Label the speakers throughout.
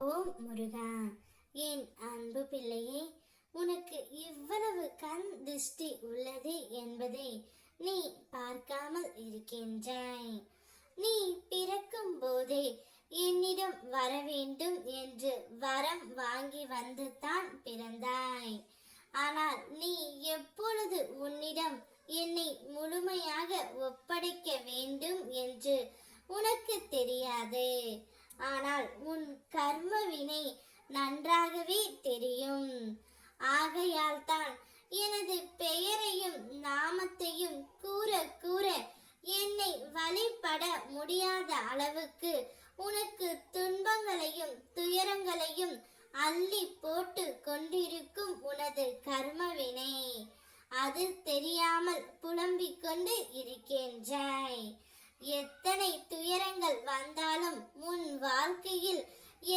Speaker 1: ஓம் முருகா. என் அன்பு பிள்ளையே உனக்கு இவ்வளவு கண் திருஷ்டி உள்ளது என்பதை நீ பார்க்காமல் இருக்கின்றாய். நீ பிறக்கும் போதே என்னிடம் வர வேண்டும் என்று வரம் வாங்கி வந்து தான் பிறந்தாய் ஆனால் நீ எப்பொழுது உன்னிடம் என்னை முழுமையாக ஒப்படைக்க வேண்டும் என்று உனக்கு தெரியாது ஆனால் உன் கர்ம வினை நன்றாகவே தெரியும். ஆகையால் தான் எனது பெயரையும் நாமத்தையும் கூற கூற என்னை வழிபட முடியாத அளவுக்கு உனக்கு துன்பங்களையும் துயரங்களையும் அள்ளி போட்டு கொண்டிருக்கும் உனது கர்மவினை. அது தெரியாமல் புலம்பிக் கொண்டு இருக்கின்றாய் எத்தனை துயரங்கள் வந்தாலும் உன் வாழ்க்கையில்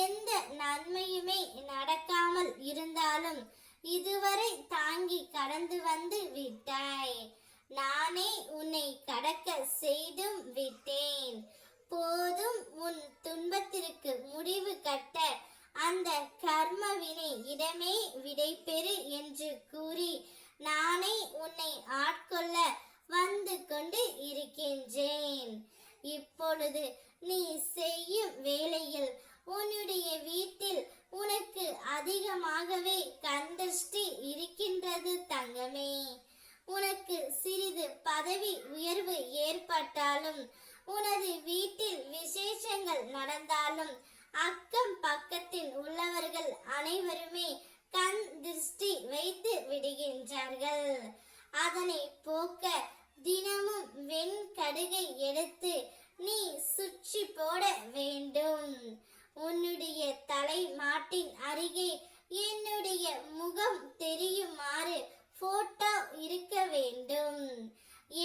Speaker 1: எந்த நன்மையுமே நடக்காமல் இருந்தாலும் இதுவரை தாங்கி கடந்து வந்து விட்டாய். நானே உன்னை கடக்க செய்தும் விட்டேன். போதும் உன் துன்பத்திற்கு முடிவு கட்ட அந்த கர்மவினை இடமே விடைபெறு என்று கூறி நானே உன்னை ஆட்கொள்ள வந்து கொண்டு இருக்கின்றேன். இப்பொழுது நீ செய்யும் வேளையில் உன்னுடைய வீட்டில் உனக்கு அதிகமாகவே கந்தஷ்டி இருக்கின்றது தங்கமே உனக்கு சிறிது பதவி உயர்வு ஏற்பட்டாலும் உனது வீட்டில் விசேஷங்கள் நடந்தாலும் அக்கம் பக்கத்தில் உள்ளவர்கள் அனைவருமே கண் திருஷ்டி வைத்து விடுகின்றார்கள். அதனை போக்க தினமும் வெண்கடுகை எடுத்து நீ சுற்றி போட வேண்டும். உன்னுடைய தலை மாட்டின் அருகே என்னுடைய முகம் தெரியுமாறு போட்டோ இருக்க வேண்டும்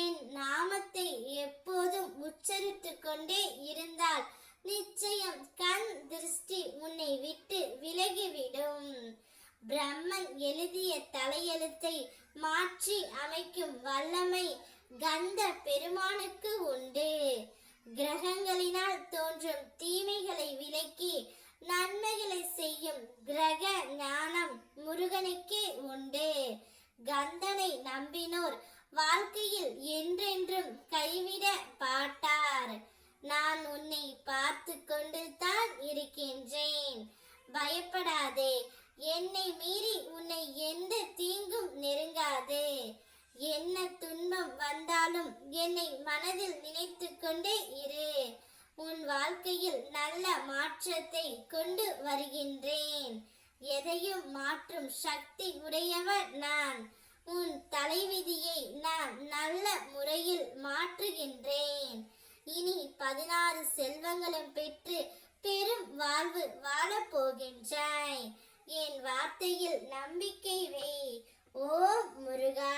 Speaker 1: என் நாமத்தை எப்போதும் உச்சரித்து கொண்டே இருந்தால் நிச்சயம் கண் திருஷ்டி உன்னை விட்டு விலகிவிடும். பிரம்மன் எழுதிய தலையெழுத்தை மாற்றி அமைக்கும் வல்லமை கந்த பெருமானுக்கு உண்டு. கிரகங்களினால் தோன்றும் தீமைகளை விலக்கி நன்மைகளை செய்யும் கிரக ஞானம் முருகனுக்கே உண்டு. கந்தனை நம்பினோர் வாழ்க்கையில் என்றென்றும் கைவிட பாட்டார். நான் உன்னை பார்த்து கொண்டு தான் இருக்கின்றேன். பயப்படாதே. என்னை மீறி உன்னை எந்த தீங்கும் நெருங்காது. என்ன துன்பம் வந்தாலும் என்னை மனதில் நினைத்து கொண்டே இரு. உன் வாழ்க்கையில் நல்ல மாற்றத்தை கொண்டு வருகின்றேன். எதையும் மாற்றும் சக்தி உடையவர் நான். உன் தலைவிதியை நான் நல்ல முறையில் மாற்றுகின்றேன். இனி பதினாறு செல்வங்களும் பெற்று பெரும் வாழ்வு வாழப் போகின்றாய் என் வார்த்தையில் நம்பிக்கை வை ஓ முருகா.